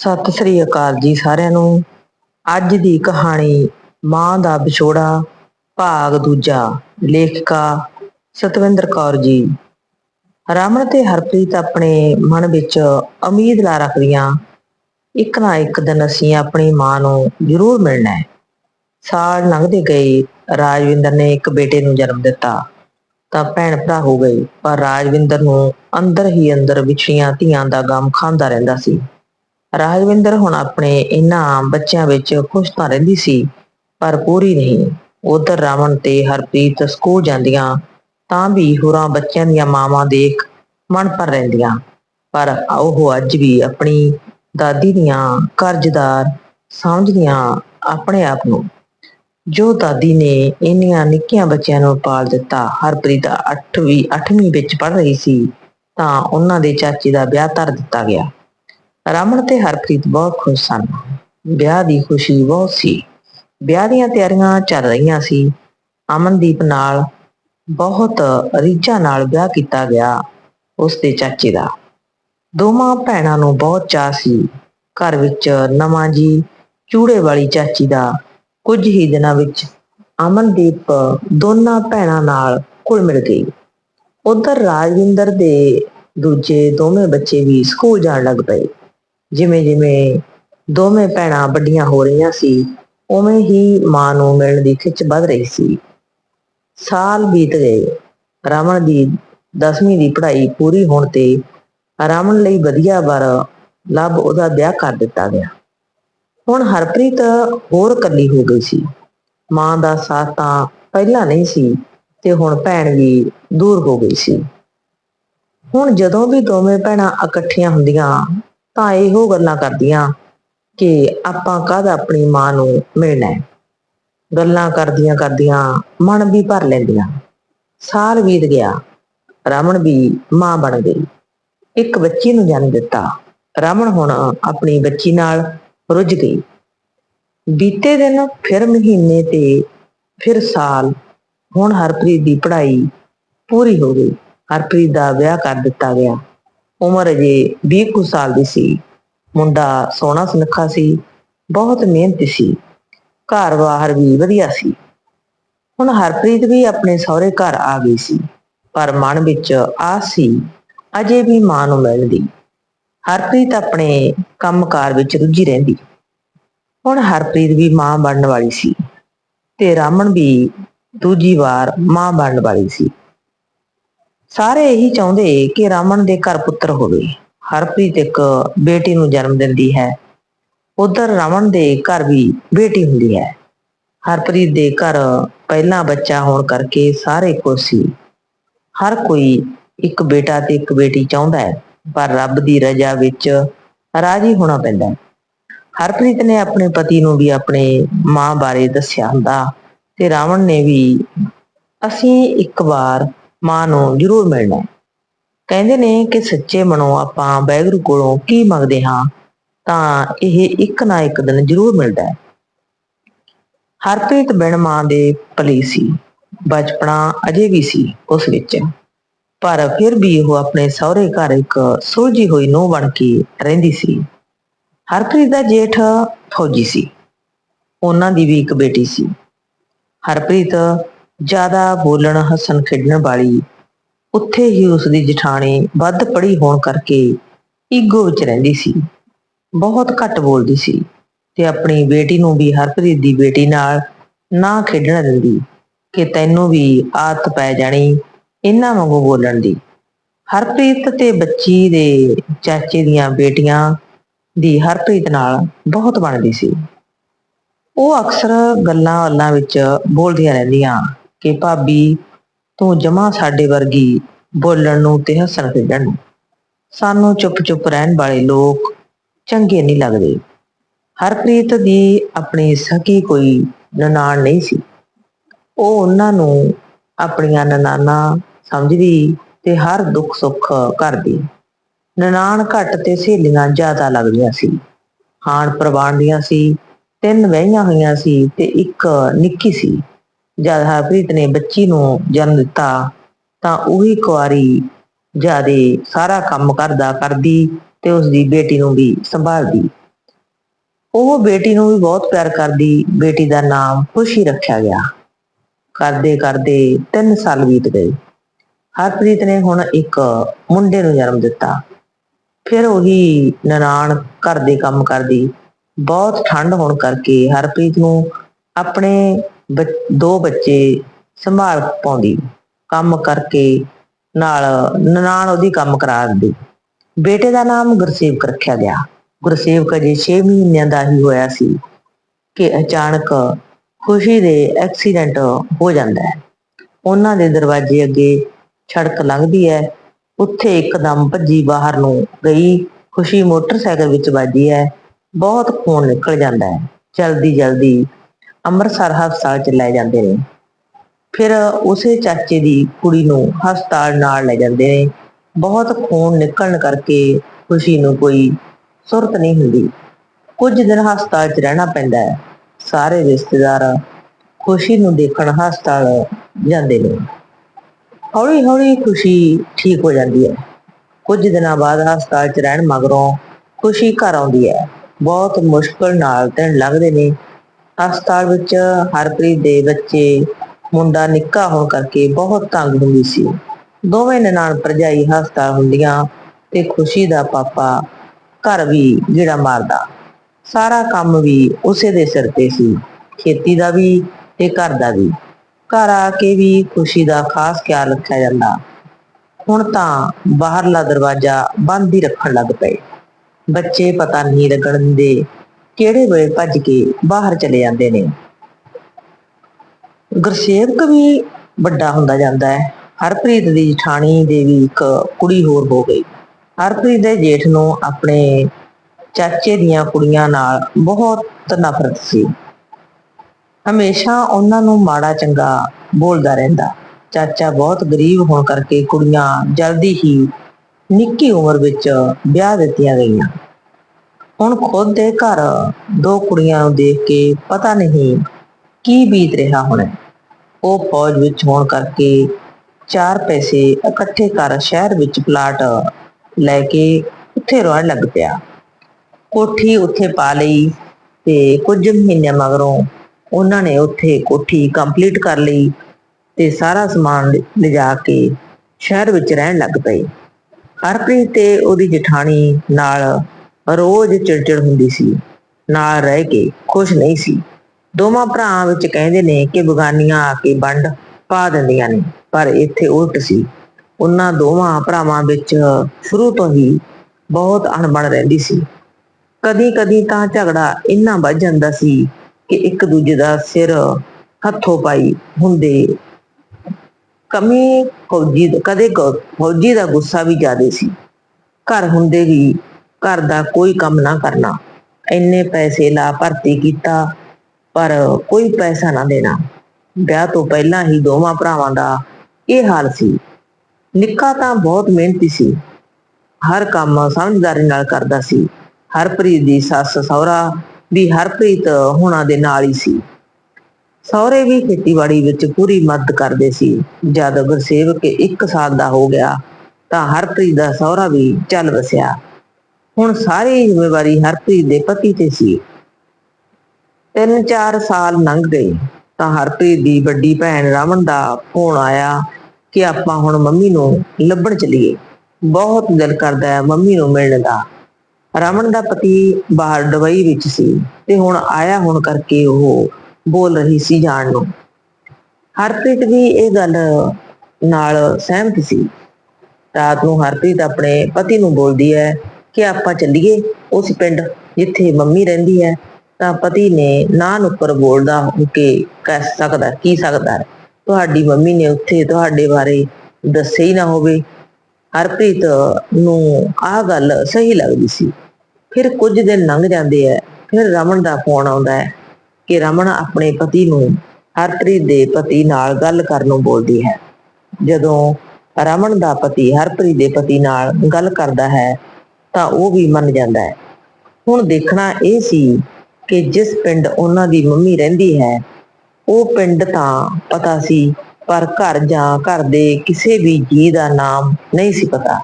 ਸਤਿ ਸ੍ਰੀ ਅਕਾਲ ਜੀ ਸਾਰਿਆਂ ਨੂੰ। ਅੱਜ ਦੀ ਕਹਾਣੀ ਮਾਂ ਦਾ ਵਿਛੋੜਾ, ਭਾਗ ਦੂਜਾ, ਲੇਖਿਕਾ ਸਤਵਿੰਦਰ ਕੌਰ ਜੀ। ਰਮਨ ਤੇ ਹਰਪ੍ਰੀਤ ਆਪਣੇ ਮਨ ਵਿੱਚ ਉਮੀਦ ਲਾ ਰੱਖਦੀਆਂ, ਇੱਕ ਨਾ ਇੱਕ ਦਿਨ ਅਸੀਂ ਆਪਣੀ ਮਾਂ ਨੂੰ ਜ਼ਰੂਰ ਮਿਲਣਾ ਹੈ। ਸਾਲ ਲੰਘਦੇ ਗਏ, ਰਾਜਵਿੰਦਰ ਨੇ ਇੱਕ ਬੇਟੇ ਨੂੰ ਜਨਮ ਦਿੱਤਾ। ਤਾਂ ਭੈਣ ਭਰਾ ਹੋ ਗਏ, ਪਰ ਰਾਜਵਿੰਦਰ ਨੂੰ ਅੰਦਰ ਹੀ ਅੰਦਰ ਵਿਛੜੀਆਂ ਧੀਆਂ ਦਾ ਗਮ ਖਾਂਦਾ ਰਹਿੰਦਾ ਸੀ। ਰਾਜਵਿੰਦਰ ਹੁਣ ਆਪਣੇ ਇਹਨਾਂ ਬੱਚਿਆਂ ਵਿੱਚ ਖੁਸ਼ ਤਾਂ ਰਹਿੰਦੀ ਸੀ, ਪਰ ਪੂਰੀ ਨਹੀਂ। ਉਧਰ ਰਾਵਣ ਤੇ ਹਰਪ੍ਰੀਤ ਸਕੂਲ ਜਾਂਦੀਆਂ, ਤਾਂ ਵੀ ਹੋਰਾਂ ਬੱਚਿਆਂ ਦੀਆਂ ਮਾਵਾਂ ਦੇਖ ਮਨ ਪਰ ਰਹਿੰਦੀਆਂ। ਪਰ ਉਹ ਅੱਜ ਵੀ ਆਪਣੀ ਦਾਦੀ ਦੀਆਂ ਕਰਜ਼ਦਾਰ ਸਮਝਦੀਆਂ ਆਪਣੇ ਆਪ ਨੂੰ। ਜੋ ਦਾਦੀ ਨੇ ਇੰਨੀਆਂ ਨਿੱਕੀਆਂ ਬੱਚਿਆਂ ਨੂੰ ਪਾਲ ਦਿੱਤਾ, ਹਰਪ੍ਰੀਤ 8ਵੀਂ 8ਵੀਂ ਵਿੱਚ ਪੜ੍ਹ ਰਹੀ ਸੀ, ਤਾਂ ਉਹਨਾਂ ਦੇ ਚਾਚੇ ਦਾ ਵਿਆਹ ਧਰ ਦਿੱਤਾ ਗਿਆ। ਰਮਨ ਤੇ ਹਰਪ੍ਰੀਤ ਬਹੁਤ ਖੁਸ਼ ਸਨ। ਵਿਆਹ ਦੀ ਖੁਸ਼ੀ ਬਹੁਤ ਸੀ। ਵਿਆਹ ਦੀਆਂ ਤਿਆਰੀਆਂ ਚੱਲ ਰਹੀਆਂ ਸੀ। ਅਮਨਦੀਪ ਨਾਲ ਬਹੁਤ ਰੀਝਾਂ ਨਾਲ ਵਿਆਹ ਕੀਤਾ ਗਿਆ ਉਸ ਦੇ ਚਾਚੇ ਦਾ। ਦੋਵਾਂ ਭੈਣਾਂ ਨੂੰ ਬਹੁਤ ਚਾਅ ਸੀ। ਘਰ ਵਿੱਚ ਨਵਾਂ ਜੀ ਚੂੜੇ ਵਾਲੀ ਚਾਚੀ ਦਾ ਕੁਝ ਹੀ ਦਿਨਾਂ ਵਿੱਚ ਅਮਨਦੀਪ ਦੋਨਾਂ ਭੈਣਾਂ ਨਾਲ ਘੁਲ ਮਿਲ ਗਈ। ਉਧਰ ਰਾਜਵਿੰਦਰ ਦੇ ਦੂਜੇ ਦੋਵੇਂ ਬੱਚੇ ਵੀ ਸਕੂਲ ਜਾਣ ਲੱਗ ਪਏ। ਜਿਵੇਂ ਜਿਵੇਂ ਦੋਵੇਂ ਭੈਣਾਂ ਵੱਡੀਆਂ ਹੋ ਰਹੀਆਂ ਸੀ, ਉਵੇਂ ਹੀ ਮਾਂ ਨੂੰ ਮਿਲਣ ਦੀ ਖਿੱਚ ਵੱਧ ਰਹੀ ਸੀ। ਸਾਲ ਬੀਤ ਗਏ ਰਮਨ ਦੀ 10ਵੀਂ ਦੀ ਪੜ੍ਹਾਈ ਪੂਰੀ ਹੋਣ ਤੇ ਰਮਨ ਲਈ ਵਧੀਆ ਵਰ ਲੱਭ ਉਹਦਾ ਵਿਆਹ ਕਰ ਦਿੱਤਾ ਗਿਆ। ਹੁਣ ਹਰਪ੍ਰੀਤ ਹੋਰ ਇਕੱਲੀ ਹੋ ਗਈ ਸੀ। ਮਾਂ ਦਾ ਸਾਥ ਤਾਂ ਪਹਿਲਾਂ ਨਹੀਂ ਸੀ ਤੇ ਹੁਣ ਭੈਣ ਵੀ ਦੂਰ ਹੋ ਗਈ ਸੀ। ਹੁਣ ਜਦੋਂ ਵੀ ਦੋਵੇਂ ਭੈਣਾਂ ਇਕੱਠੀਆਂ ਹੁੰਦੀਆਂ ਤਾਂ ਇਹੋ ਗੱਲਾਂ ਕਰਦੀਆਂ ਕਿ ਆਪਾਂ ਕਦ ਆਪਣੀ ਮਾਂ ਨੂੰ ਮਿਲਣਾ ਹੈ? ਗੱਲਾਂ ਕਰਦੀਆਂ ਕਰਦੀਆਂ ਮਨ ਵੀ ਭਰ ਲੈਂਦੀਆਂ। ਸਾਲ ਬੀਤ ਗਿਆ ਰਮਨ ਵੀ ਮਾਂ ਬਣ ਗਈ। ਇੱਕ ਬੱਚੀ ਨੂੰ ਜਨਮ ਦਿੱਤਾ। ਰਮਨ ਹੁਣ ਆਪਣੀ ਬੱਚੀ ਨਾਲ ਰੁੱਝ ਗਈ। ਬੀਤੇ ਦਿਨ, ਫਿਰ ਮਹੀਨੇ ਤੇ ਫਿਰ ਸਾਲ, ਹੁਣ ਹਰਪ੍ਰੀਤ ਦੀ ਪੜ੍ਹਾਈ ਪੂਰੀ ਹੋ ਗਈ। ਹਰਪ੍ਰੀਤ ਦਾ ਵਿਆਹ ਕਰ ਦਿੱਤਾ ਗਿਆ। ਉਮਰ ਅਜੇ 20 ਕੁ ਸਾਲ ਦੀ ਸੀ। ਮੁੰਡਾ ਸੋਹਣਾ ਸੁਨੱਖਾ ਸੀ, ਬਹੁਤ ਮਿਹਨਤੀ ਸੀ। ਘਰ ਬਾਹਰ ਵੀ ਵਧੀਆ ਸੀ। ਹੁਣ ਹਰਪ੍ਰੀਤ ਵੀ ਆਪਣੇ ਸਹੁਰੇ ਘਰ ਆ ਗਈ ਸੀ। ਪਰ ਮਨ ਵਿੱਚ ਆਸ ਸੀ, ਅਜੇ ਵੀ ਮਾਂ ਨੂੰ ਮਿਲਦੀ। ਹਰਪ੍ਰੀਤ ਆਪਣੇ ਕੰਮਕਾਰ ਵਿੱਚ ਰੁੱਝੀ ਰਹਿੰਦੀ। ਹੁਣ ਹਰਪ੍ਰੀਤ ਵੀ ਮਾਂ ਬਣਨ ਵਾਲੀ ਸੀ ਤੇ ਰਾਮਣ ਵੀ ਦੂਜੀ ਵਾਰ ਮਾਂ ਬਣਨ ਵਾਲੀ ਸੀ। ਸਾਰੇ ਇਹੀ ਚਾਹੁੰਦੇ ਕਿ ਰਾਮਨ ਦੇ ਘਰ ਪੁੱਤਰ ਹੋਵੇ। ਹਰਪ੍ਰੀਤ ਇੱਕ ਬੇਟੀ ਨੂੰ ਜਨਮ ਦਿੰਦੀ ਹੈ। ਉਧਰ ਰਾਵਣ ਦੇ ਘਰ ਵੀ ਬੇਟੀ ਹੁੰਦੀ ਹੈ। ਹਰਪ੍ਰੀਤ ਦੇ ਘਰ ਪਹਿਲਾ ਬੱਚਾ ਹੋਣ ਕਰਕੇ ਸਾਰੇ ਖੁਸ਼ ਸੀ। ਹਰ ਕੋਈ ਇੱਕ ਬੇਟਾ ਤੇ ਇੱਕ ਬੇਟੀ ਚਾਹੁੰਦਾ ਹੈ, ਪਰ ਰੱਬ ਦੀ ਰਜ਼ਾ ਵਿੱਚ ਰਾਜੀ ਹੋਣਾ ਪੈਂਦਾ ਹੈ। ਹਰਪ੍ਰੀਤ ਨੇ ਆਪਣੇ ਪਤੀ ਨੂੰ ਵੀ ਆਪਣੇ ਮਾਂ ਬਾਰੇ ਦੱਸਿਆ ਹੁੰਦਾ ਤੇ ਰਾਵਣ ਨੇ ਵੀ, ਅਸੀਂ ਇੱਕ ਵਾਰ ਮਾਂ ਨੂੰ ਜ਼ਰੂਰ ਮਿਲਣਾ ਕਹਿੰਦੇ ਨੇ ਕਿ ਸੱਚੇ ਮਨੋਂ ਆਪਾਂ ਵਾਹਿਗੁਰੂ ਕੋਲੋਂ ਕੀ ਮੰਗਦੇ ਹਾਂ, ਤਾਂ ਇਹ ਇੱਕ ਨਾ ਇੱਕ ਦਿਨ ਜ਼ਰੂਰ ਮਿਲਦਾ ਹੈ। ਹਰਪ੍ਰੀਤ ਬਿਨ ਮਾਂ ਦੇ ਭਲੀ ਸੀ, ਬਚਪਨਾ ਅਜੇ ਵੀ ਸੀ ਉਸ ਵਿੱਚ। ਪਰ ਫਿਰ ਵੀ ਉਹ ਆਪਣੇ ਸਹੁਰੇ ਘਰ ਇੱਕ ਸੁਲਝੀ ਹੋਈ ਨੂੰਹ ਬਣ ਕੇ ਰਹਿੰਦੀ ਸੀ। ਹਰਪ੍ਰੀਤ ਦਾ ਜੇਠ ਫੌਜੀ ਸੀ। ਉਹਨਾਂ ਦੀ ਵੀ ਇੱਕ ਬੇਟੀ ਸੀ। ਹਰਪ੍ਰੀਤ ਜ਼ਿਆਦਾ ਬੋਲਣ, ਹੱਸਣ, ਖੇਡਣ ਵਾਲੀ। ਉੱਥੇ ਹੀ ਉਸ ਦੀ ਜਠਾਣੀ ਵੱਧ ਪੜ੍ਹੀ ਹੋਣ ਕਰਕੇ ਈਗੋ ਵਿੱਚ ਰਹਿੰਦੀ ਸੀ। ਬਹੁਤ ਘੱਟ ਬੋਲਦੀ ਸੀ ਤੇ ਆਪਣੀ ਬੇਟੀ ਨੂੰ ਵੀ, ਹਰਪ੍ਰੀਤ ਦੀ ਬੇਟੀ ਨਾਲ ਨਾ ਖੇਡਣ ਦਿੰਦੀ ਕਿ ਤੈਨੂੰ ਵੀ ਆਦਤ ਪੈ ਜਾਣੀ ਇਹਨਾਂ ਵਾਂਗੂ ਬੋਲਣ ਦੀ। ਹਰਪ੍ਰੀਤ ਤੇ ਬੱਚੀ ਦੇ ਚਾਚੇ ਦੀਆਂ ਬੇਟੀਆਂ ਦੀ ਹਰਪ੍ਰੀਤ ਨਾਲ ਬਹੁਤ ਬਣਦੀ ਸੀ। ਉਹ ਅਕਸਰ ਗੱਲਾਂ ਗੱਲਾਂ ਵਿੱਚ ਬੋਲਦੀਆਂ ਰਹਿੰਦੀਆਂ। ਕਿ ਭਾਬੀ, ਤੂੰ ਜਮਾ ਸਾਡੇ ਵਰਗੀ ਬੋਲਣ ਨੂੰ ਤੇ ਹੱਸਣ ਖੇਡਣ ਨੂੰ ਸਾਨੂੰ ਚੁੱਪ-ਚੁੱਪ ਰਹਿਣ ਵਾਲੇ ਲੋਕ ਚੰਗੇ ਨਹੀਂ ਲੱਗਦੇ। ਹਰਪ੍ਰੀਤ ਦੀ ਆਪਣੀ ਸਕੀ ਕੋਈ ਨਨਾਣ ਨਹੀਂ ਸੀ। ਉਹ ਉਹਨਾਂ ਨੂੰ ਆਪਣੀਆਂ ਨਨਾਣਾ ਸਮਝਦੀ ਤੇ ਹਰ ਦੁੱਖ ਸੁੱਖ ਕਰਦੀ। ਨਨਾਣ ਘੱਟ ਤੇ ਸਹੇਲੀਆਂ ਜ਼ਿਆਦਾ ਲੱਗਦੀਆਂ ਸੀ। ਹਾਣ ਪ੍ਰਵਾਨ ਦੀਆਂ ਸੀ, ਤਿੰਨ ਵਹੀਆਂ ਹੋਈਆਂ ਸੀ ਤੇ ਇੱਕ ਨਿੱਕੀ ਸੀ। ਜਦ ਹਰਪ੍ਰੀਤ ਨੇ ਬੱਚੀ ਨੂੰ ਜਨਮ ਦਿੱਤਾ, ਤਾਂ ਉਹੀ ਕੁਆਰੀ ਜਿਆਦੇ ਸਾਰਾ ਕੰਮ ਕਰਦਾ ਕਰਦੀ ਤੇ ਉਸ ਦੀ ਬੇਟੀ ਨੂੰ ਵੀ ਸੰਭਾਲਦੀ। ਉਹ ਬੇਟੀ ਨੂੰ ਵੀ ਬਹੁਤ ਪਿਆਰ ਕਰਦੀ, ਬੇਟੀ ਦਾ ਨਾਮ ਖੁਸ਼ੀ ਰੱਖਿਆ ਗਿਆ। ਕਰਦੇ ਕਰਦੇ 3 ਸਾਲ ਬੀਤ ਗਏ। ਹਰਪ੍ਰੀਤ ਨੇ ਹੁਣ ਇੱਕ ਮੁੰਡੇ ਨੂੰ ਜਨਮ ਦਿੱਤਾ। ਫਿਰ ਉਹੀ ਨਨਾਣ ਘਰ ਦੇ ਕੰਮ ਕਰਦੀ। ਬਹੁਤ ਠੰਡ ਹੋਣ ਕਰਕੇ ਹਰਪ੍ਰੀਤ ਨੂੰ ਆਪਣੇ ਦੋ ਬੱਚੇ ਸੰਭਾਲ ਪਾਉਂਦੀ, ਕੰਮ ਕਰਕੇ ਨਾਲ ਨਨਾਣ ਉਹਦੀ ਕੰਮ ਕਰਾ ਦਿੰਦੀ। ਬੇਟੇ ਦਾ ਨਾਮ ਗੁਰਸੇਵਕ ਰੱਖਿਆ ਗਿਆ। ਗੁਰਸੇਵਕ ਅਜੇ 6 ਮਹੀਨਿਆਂ ਦਾ ਹੀ ਹੋਇਆ ਸੀ ਕਿ ਅਚਾਨਕ ਖੁਸ਼ੀ ਦੇ ਐਕਸੀਡੈਂਟ ਹੋ ਜਾਂਦਾ ਹੈ। ਉਹਨਾਂ ਦੇ ਦਰਵਾਜ਼ੇ ਅੱਗੇ ਸੜਕ ਲੰਘਦੀ ਹੈ। ਉੱਥੇ ਇੱਕਦਮ ਭੱਜੀ ਬਾਹਰ ਨੂੰ ਗਈ। ਖੁਸ਼ੀ ਮੋਟਰਸਾਈਕਲ ਵਿੱਚ ਵੱਜੀ ਹੈ। ਬਹੁਤ ਖੂਨ ਨਿਕਲ ਜਾਂਦਾ ਹੈ। ਜਲਦੀ ਜਲਦੀ ਅੰਮ੍ਰਿਤਸਰ ਹਸਪਤਾਲ ਚ ਲੈ ਜਾਂਦੇ ਨੇ। ਫਿਰ ਉਸੇ ਚਾਚੇ ਦੀ ਕੁੜੀ ਨੂੰ ਹਸਪਤਾਲ ਨਾਲ ਲੈ ਜਾਂਦੇ ਨੇ। ਬਹੁਤ ਖੂਨ ਨਿਕਲਣ ਕਰਕੇ ਖੁਸ਼ੀ ਨੂੰ ਕੋਈ ਸੁਰਤ ਨਹੀਂ ਹੁੰਦੀ। ਕੁਝ ਦਿਨ ਹਸਪਤਾਲ 'ਚ ਰਹਿਣਾ ਪੈਂਦਾ ਹੈ। ਸਾਰੇ ਰਿਸ਼ਤੇਦਾਰ ਖੁਸ਼ੀ ਨੂੰ ਦੇਖਣ ਹਸਪਤਾਲ ਜਾਂਦੇ ਨੇ। ਹੌਲੀ ਹੌਲੀ ਖੁਸ਼ੀ ਠੀਕ ਹੋ ਜਾਂਦੀ ਹੈ। ਕੁਝ ਦਿਨਾਂ ਬਾਅਦ ਹਸਪਤਾਲ 'ਚ ਰਹਿਣ ਮਗਰੋਂ ਖੁਸ਼ੀ ਘਰ ਆਉਂਦੀ ਹੈ। ਬਹੁਤ ਮੁਸ਼ਕਲ ਨਾਲ ਦਿਨ ਲੱਗਦੇ ਨੇ। ਹਸਪਤਾਲ ਵਿੱਚ ਹਰਪ੍ਰੀਤ ਦੇ ਬੱਚੇ, ਮੁੰਡਾ ਨਿੱਕਾ ਹੋਣ ਕਰਕੇ ਬਹੁਤ ਤੰਗ ਹੁੰਦੀ ਸੀ। ਦੋਵੇਂ ਨਨਾਣ ਭਰਜਾਈ ਹਸਪਤਾਲ ਹੁੰਦੀਆਂ ਤੇ ਖੁਸ਼ੀ ਦਾ ਪਾਪਾ ਘਰ ਵੀ ਜਿਹੜਾ ਮਾਰਦਾ। ਸਾਰਾ ਕੰਮ ਵੀ ਉਸੇ ਦੇ ਸਿਰ ਤੇ ਸੀ, ਖੇਤੀ ਦਾ ਵੀ ਤੇ ਘਰ ਦਾ ਵੀ। ਘਰ ਆ ਕੇ ਵੀ ਖੁਸ਼ੀ ਦਾ ਖਾਸ ਖਿਆਲ ਰੱਖਿਆ ਜਾਂਦਾ। ਹੁਣ ਤਾਂ ਬਾਹਰਲਾ ਦਰਵਾਜ਼ਾ ਬੰਦ ਹੀ ਰੱਖਣ ਲੱਗ ਪਏ। ਬੱਚੇ ਪਤਾ ਨਹੀਂ ਲੱਗਣ ਦੇ ਕਿਹੜੇ ਵੇਲੇ ਭੱਜ ਕੇ ਬਾਹਰ ਚਲੇ ਜਾਂਦੇ ਨੇ? ਗੁਰਸੇਵਕ ਵੀ ਵੱਡਾ ਹੁੰਦਾ ਜਾਂਦਾ ਹੈ। ਹਰਪ੍ਰੀਤ ਦੀ ਜਠਾਣੀ ਦੇ ਵੀ ਇੱਕ ਕੁੜੀ ਹੋਰ ਹੋ ਗਈ। ਹਰਪ੍ਰੀਤ ਦੇ ਜੇਠ ਨੂੰ ਆਪਣੇ ਚਾਚੇ ਦੀਆਂ ਕੁੜੀਆਂ ਨਾਲ ਬਹੁਤ ਨਫ਼ਰਤ ਸੀ। ਹਮੇਸ਼ਾ ਉਹਨਾਂ ਨੂੰ ਮਾੜਾ ਚੰਗਾ ਬੋਲਦਾ ਰਹਿੰਦਾ। ਚਾਚਾ ਬਹੁਤ ਗਰੀਬ ਹੋਣ ਕਰਕੇ ਕੁੜੀਆਂ ਜਲਦੀ ਹੀ ਨਿੱਕੀ ਉਮਰ ਵਿੱਚ ਵਿਆਹ ਦਿੱਤੀਆਂ ਗਈਆਂ। ਹੁਣ ਖੁਦ ਦੇ ਘਰ ਦੋ ਕੁੜੀਆਂ ਨੂੰ ਦੇਖ ਕੇ ਪਤਾ ਨਹੀਂ ਕੀ ਬੀਤ ਰਿਹਾ ਹੋਣਾ। ਉਹ ਫੌਜ ਵਿੱਚ ਹੋਣ ਕਰਕੇ ਚਾਰ ਪੈਸੇ ਇਕੱਠੇ ਕਰ ਸ਼ਹਿਰ ਵਿੱਚ ਪਲਾਟ ਲੈ ਕੇ ਉੱਥੇ ਰਹਿਣ ਲੱਗ ਪਿਆ। ਕੋਠੀ ਉੱਥੇ ਪਾ ਲਈ ਤੇ ਕੁਝ ਮਹੀਨਿਆਂ ਮਗਰੋਂ ਉਹਨਾਂ ਨੇ ਉੱਥੇ ਕੋਠੀ ਕੰਪਲੀਟ ਕਰ ਲਈ ਤੇ ਸਾਰਾ ਸਮਾਨ ਲਿਜਾ ਕੇ ਸ਼ਹਿਰ ਵਿੱਚ ਰਹਿਣ ਲੱਗ ਪਏ। ਹਰਪ੍ਰੀਤ ਤੇ ਉਹਦੀ ਜਠਾਣੀ ਨਾਲ ਰੋਜ਼ ਚਿੜਚਿੜ ਹੁੰਦੀ ਸੀ। ਨਾਲ ਰਹਿ ਕੇ ਖੁਸ਼ ਨਹੀਂ ਸੀ। ਦੋਵਾਂ ਭਰਾਵਾਂ ਵਿੱਚ ਕਹਿੰਦੇ ਨੇ ਕਿ ਬਗਾਨੀਆਂ ਆ ਕੇ ਵੰਡ ਪਾ ਦਿੰਦੀਆਂ ਨੇ, ਪਰ ਇੱਥੇ ਉਲਟ ਸੀ। ਉਹਨਾਂ ਦੋਵਾਂ ਭਰਾਵਾਂ ਵਿੱਚ ਸ਼ੁਰੂ ਤੋਂ ਹੀ ਬਹੁਤ ਅਣਬਣ ਰਹਿੰਦੀ ਸੀ। ਕਦੀ ਕਦੀ ਤਾਂ ਝਗੜਾ ਇੰਨਾ ਵੱਧ ਜਾਂਦਾ ਸੀ ਕਿ ਇੱਕ ਦੂਜੇ ਦਾ ਸਿਰ ਹੱਥੋਂ ਪਾਈ ਹੁੰਦੇ ਕਮੀ ਫੌਜੀ, ਕਦੇ ਕ- ਫੌਜੀ ਦਾ ਗੁੱਸਾ ਵੀ ਜ਼ਿਆਦਾ ਸੀ। ਘਰ ਹੁੰਦੇ ਵੀ ਘਰ ਦਾ ਕੋਈ ਕੰਮ ਨਾ ਕਰਨਾ। ਇੰਨੇ ਪੈਸੇ ਲਾ ਭਰਤੀ ਕੀਤਾ, ਪਰ ਕੋਈ ਪੈਸਾ ਨਾ ਦੇਣਾ। ਵਿਆਹ ਤੋਂ ਪਹਿਲਾਂ ਹੀ ਦੋਵਾਂ ਭਰਾਵਾਂ ਦਾ ਇਹ ਹਾਲ ਸੀ। ਨਿੱਕਾ ਤਾਂ ਬਹੁਤ ਮਿਹਨਤੀ ਸੀ। ਹਰ ਕੰਮ ਸਮਝਦਾਰੀ ਨਾਲ ਕਰਦਾ ਸੀ। ਹਰਪ੍ਰੀਤ ਦੀ ਸੱਸ ਸਹੁਰਾ ਵੀ ਹਰਪ੍ਰੀਤ ਹੁਣਾਂ ਦੇ ਨਾਲ ਹੀ ਸੀ। ਸਹੁਰੇ ਵੀ ਖੇਤੀਬਾੜੀ ਵਿੱਚ ਪੂਰੀ ਮਦਦ ਕਰਦੇ ਸੀ। ਜਦ ਗੁਰਸੇਵਕ 1 ਸਾਲ ਦਾ ਹੋ ਗਿਆ, ਤਾਂ ਹਰਪ੍ਰੀਤ ਦਾ ਸਹੁਰਾ ਵੀ ਚੱਲ ਵਸਿਆ। ਹੁਣ ਸਾਰੀ ਜ਼ਿੰਮੇਵਾਰੀ ਹਰਪ੍ਰੀਤ ਦੇ ਪਤੀ ਤੇ ਸੀ। ਤਿੰਨ ਚਾਰ ਸਾਲ ਲੰਘ ਗਏ, ਤਾਂ ਹਰਪ੍ਰੀਤ ਦੀ ਵੱਡੀ ਭੈਣ ਰਮਨ ਦਾ ਫੋਨ ਆਇਆ ਕਿ ਆਪਾਂ ਹੁਣ ਮੰਮੀ ਨੂੰ ਲੱਭਣ ਚੱਲੀਏ। ਬਹੁਤ ਦਿਲ ਕਰਦਾ ਹੈ ਮੰਮੀ ਨੂੰ ਮਿਲਣ ਦਾ। ਰਮਨ ਦਾ ਪਤੀ ਬਾਹਰ ਦੁਬਈ ਵਿੱਚ ਸੀ ਤੇ ਹੁਣ ਆਇਆ ਹੁਣ ਕਰਕੇ ਉਹ ਬੋਲ ਰਹੀ ਸੀ ਜਾਣ ਨੂੰ। ਹਰਪ੍ਰੀਤ ਵੀ ਇਹ ਗੱਲ ਨਾਲ ਸਹਿਮਤ ਸੀ। ਰਾਤ ਨੂੰ ਹਰਪ੍ਰੀਤ ਆਪਣੇ ਪਤੀ ਨੂੰ ਬੋਲਦੀ ਹੈ ਕਿ ਆਪਾਂ ਚੱਲੀਏ ਉਸ ਪਿੰਡ ਜਿੱਥੇ ਮੰਮੀ ਰਹਿੰਦੀ ਹੈ, ਤਾਂ ਪਤੀ ਨੇ ਨਾਨ ਉੱਪਰ ਬੋਲਦਾ ਹੋ ਕੇ ਕਹਿ ਸਕਦਾ, ਕੀ ਸਕਦਾ ਤੁਹਾਡੀ ਮੰਮੀ ਨੇ ਉੱਥੇ ਤੁਹਾਡੇ ਬਾਰੇ ਦੱਸਿਆ ਹੀ ਨਾ ਹੋਵੇ। ਹਰਪ੍ਰੀਤ ਨੂੰ ਆਹ ਗੱਲ ਸਹੀ ਲੱਗਦੀ ਸੀ। ਫਿਰ ਕੁਝ ਦਿਨ ਲੰਘ ਜਾਂਦੇ ਐ ਫਿਰ ਰਮਨ ਦਾ ਫੋਨ ਆਉਂਦਾ ਹੈ ਕਿ ਰਮਨ ਆਪਣੇ ਪਤੀ ਨੂੰ ਹਰਪ੍ਰੀਤ ਦੇ ਪਤੀ ਨਾਲ ਗੱਲ ਕਰਨ ਨੂੰ ਬੋਲਦੀ ਹੈ। ਜਦੋਂ ਰਮਨ ਦਾ ਪਤੀ ਹਰਪ੍ਰੀਤ ਦੇ ਪਤੀ ਨਾਲ ਗੱਲ ਕਰਦਾ ਹੈ ਤਾਂ ਉਹ ਵੀ ਮੰਨ ਜਾਂਦਾ ਹੈ। ਹੁਣ ਦੇਖਣਾ ਇਹ ਸੀ ਕਿ ਜਿਸ ਪਿੰਡ ਉਹਨਾਂ ਦੀ ਮੰਮੀ ਰਹਿੰਦੀ ਹੈ, ਉਹ ਪਿੰਡ ਤਾਂ ਪਤਾ ਸੀ, ਪਰ ਘਰ ਜਾਂ ਘਰ ਦੇ ਕਿਸੇ ਵੀ ਜੀ ਦਾ ਨਾਮ ਨਹੀਂ ਸੀ ਪਤਾ।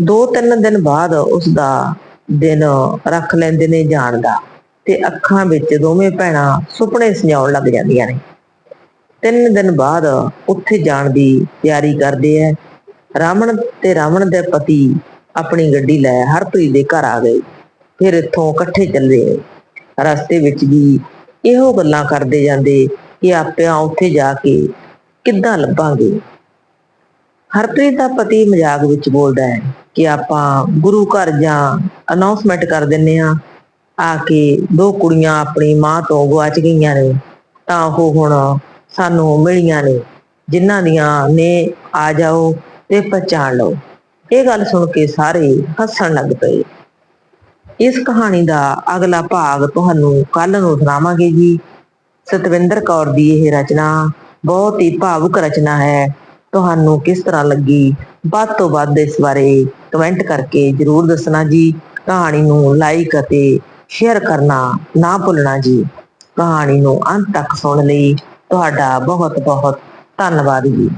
ਦੋ ਤਿੰਨ ਦਿਨ ਬਾਅਦ ਉਸ ਦਾ ਦਿਨ ਰੱਖ ਲੈਂਦੇ ਨੇ ਜਾਣ ਦਾ ਤੇ ਅੱਖਾਂ ਵਿੱਚ ਦੋਵੇਂ ਭੈਣਾਂ ਸੁਪਨੇ ਸਜਾਉਣ ਲੱਗ ਜਾਂਦੀਆਂ ਨੇ। ਤਿੰਨ ਦਿਨ ਬਾਅਦ ਉੱਥੇ ਜਾਣ ਦੀ ਤਿਆਰੀ ਕਰਦੇ ਐ ਰਾਵਣ ਤੇ ਰਾਵਣ ਦੇ ਪਤੀ ਆਪਣੀ ਗੱਡੀ ਲੈ ਹਰਪ੍ਰੀਤ ਦੇ ਘਰ ਆ ਗਏ। ਫਿਰ ਇੱਥੋਂ ਇਕੱਠੇ ਚੱਲੇ। ਰਸਤੇ ਵਿੱਚ ਵੀ ਇਹੋ ਗੱਲਾਂ ਕਰਦੇ ਜਾਂਦੇ ਕਿ ਆਪਿਆਂ ਉੱਥੇ ਜਾ ਕੇ ਕਿੱਦਾਂ ਲੱਭਾਂਗੇ। ਹਰਪ੍ਰੀਤ ਦਾ ਪਤੀ ਮਜ਼ਾਕ ਵਿੱਚ ਬੋਲਦਾ ਹੈ ਕਿ ਆਪਾਂ ਗੁਰੂ ਘਰ ਜਾਂ ਅਨਾਉਂਸਮੈਂਟ ਕਰ ਦਿੰਨੇ ਆ ਆ ਕੇ ਦੋ ਕੁੜੀਆਂ ਆਪਣੀ ਮਾਂ ਤੋਂ ਗੁਆਚ ਗਈਆਂ ਨੇ, ਤਾਂ ਉਹ ਹੁਣ ਸਾਨੂੰ ਮਿਲੀਆਂ ਨੇ। ਜਿਨ੍ਹਾਂ ਦੀਆਂ ਨੇ ਆ ਜਾਓ ਤੇ ਪਛਾਣ ਲਓ। ਇਹ ਗੱਲ ਸੁਣ ਕੇ ਸਾਰੇ ਹੱਸਣ ਲੱਗ ਪਏ। ਇਸ ਕਹਾਣੀ ਦਾ ਅਗਲਾ ਭਾਗ ਤੁਹਾਨੂੰ ਕੱਲ ਨੂੰ ਸੁਣਾਵਾਂਗੇ ਜੀ। ਸਤਵਿੰਦਰ ਕੌਰ ਦੀ ਇਹ ਰਚਨਾ ਬਹੁਤ ਹੀ ਭਾਵੁਕ ਰਚਨਾ ਹੈ। ਤੁਹਾਨੂੰ ਕਿਸ ਤਰ੍ਹਾਂ ਲੱਗੀ? ਵੱਧ ਤੋਂ ਵੱਧ ਇਸ ਬਾਰੇ ਕਮੈਂਟ ਕਰਕੇ ਜਰੂਰ ਦੱਸਣਾ ਜੀ। ਕਹਾਣੀ ਨੂੰ ਲਾਈਕ ਅਤੇ ਸ਼ੇਅਰ ਕਰਨਾ ਨਾ ਭੁੱਲਣਾ ਜੀ। ਕਹਾਣੀ ਨੂੰ ਅੰਤ ਤੱਕ ਸੁਣਨ ਲਈ। ਤੁਹਾਡਾ ਬਹੁਤ ਬਹੁਤ ਧੰਨਵਾਦ ਜੀ।